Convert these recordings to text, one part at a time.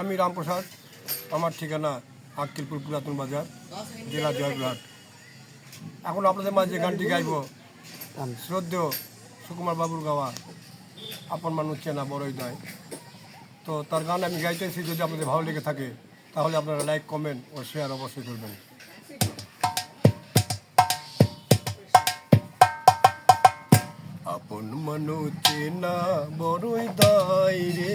আমি রামপ্রসাদ, আমার ঠিকানা আক্কিলপুর পুরাতন বাজার, জেলা জয়পুরহাট। এখন আপনাদের মাঝে গানটি গাইব। শ্রদ্ধেয় সুকুমার বাবুর গাওয়া, আপন মানুষ চেনা বড়ই নয়। তো তার গান আমি গাইতেছি, যদি আপনাদের ভালো লেগে থাকে, তাহলে আপনারা লাইক, কমেন্ট ও শেয়ার অবশ্যই করবেন। আপন মানুষ চেনা বড়ই দায় রে।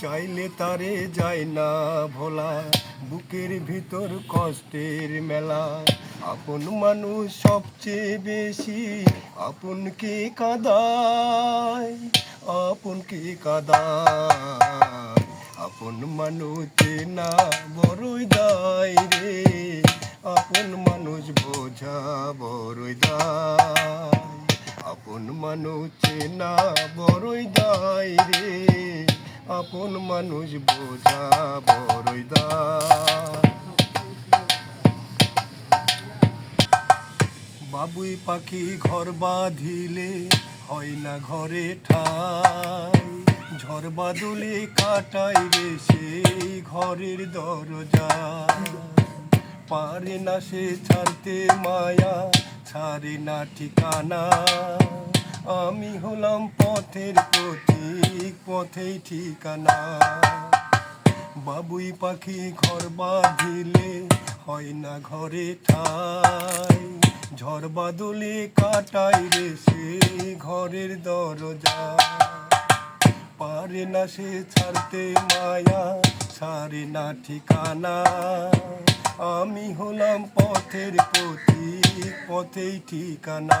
চাইলে তারে যায় না ভোলা। বুকের ভিতর কষ্টের মেলা। আপন মানুষ সবচেয়ে বেশি আপন আপনকে কাদায়? আপনকে কাদায়? আপন মানুষ না বড়ই দায় রে। আপন মানুষ বোঝা বড়ই দায়। আপন মানুষ না বড়ই দায় রে। আপন মানুষ বোঝা বড়ই বাবুই পাখি ঘর বাঁধিলে হয় না ঘরে ঠাই। ঝড় বাদলে কাটাই রে সেই ঘরের দরজা। পারে না সে ছাড়তে মায়া, ছাড়ে না ঠিকানা। আমি হলাম পথের পথিক পথেই ঠিকানা। বাবুই পাখি ঘর বাঁধিলে হয় না ঘরে ঠাই। ঝড় বাদলে কাটাই রে সে ঘরের দরজা। পারে না সে ছাড়তে মায়া ছাড়ে না ঠিকানা। আমি হলাম পথের পথিক পথেই ঠিকানা।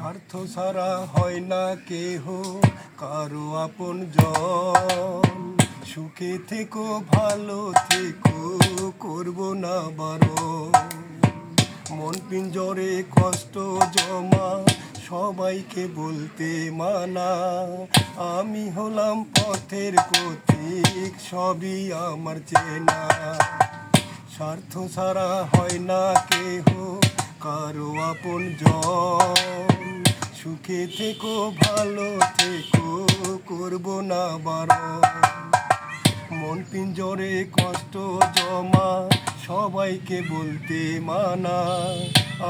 স্বার্থ ছাড়া হয় না কেহ, কারও আপন জন। সুখে থেকো, ভালো থেকো, করব না বারো। মন পিঞ্জরে কষ্ট জমা, সবাইকে বলতে মানা। আমি হলাম পথের পথিক সবই আমার চেনা। স্বার্থ ছাড়া হয় না কেহ, কারও আপন জন। সুখে থেকো, ভালো থেকো, করব না বারণ মন পিঞ্জরে কষ্ট জমা, সবাইকে বলতে মানা।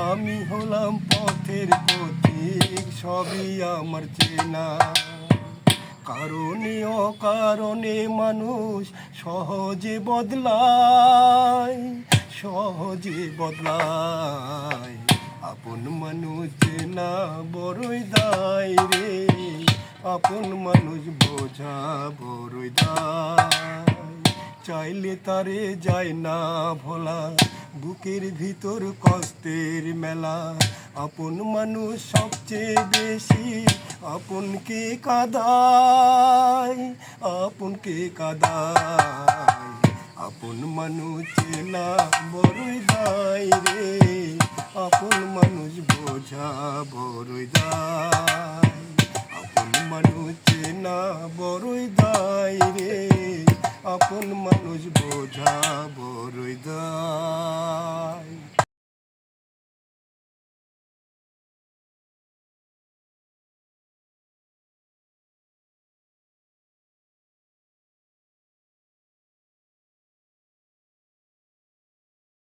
আমি হলাম পথের পথিক সবই আমার চেনা। কারণে অকারণে মানুষ সহজে বদলায় সহজে বদলায়। আপন মানুষ না বড়ই দায় রে। আপন মানুষ বোঝা বড়ই দায়। চাইলে তারে যায় না ভোলা, বুকের ভিতর কষ্টের মেলা। আপন মানুষ সবচেয়ে বেশি আপনকে কাদায় আপনকে কাদায়। আপন মানুষ না বড়ই দায় রে। আপন মানুষ বোঝা বড়ই দায়। আপন মানুষ না বড়ই দায় রে। আপন মানুষ বোঝা বড়ই দায়।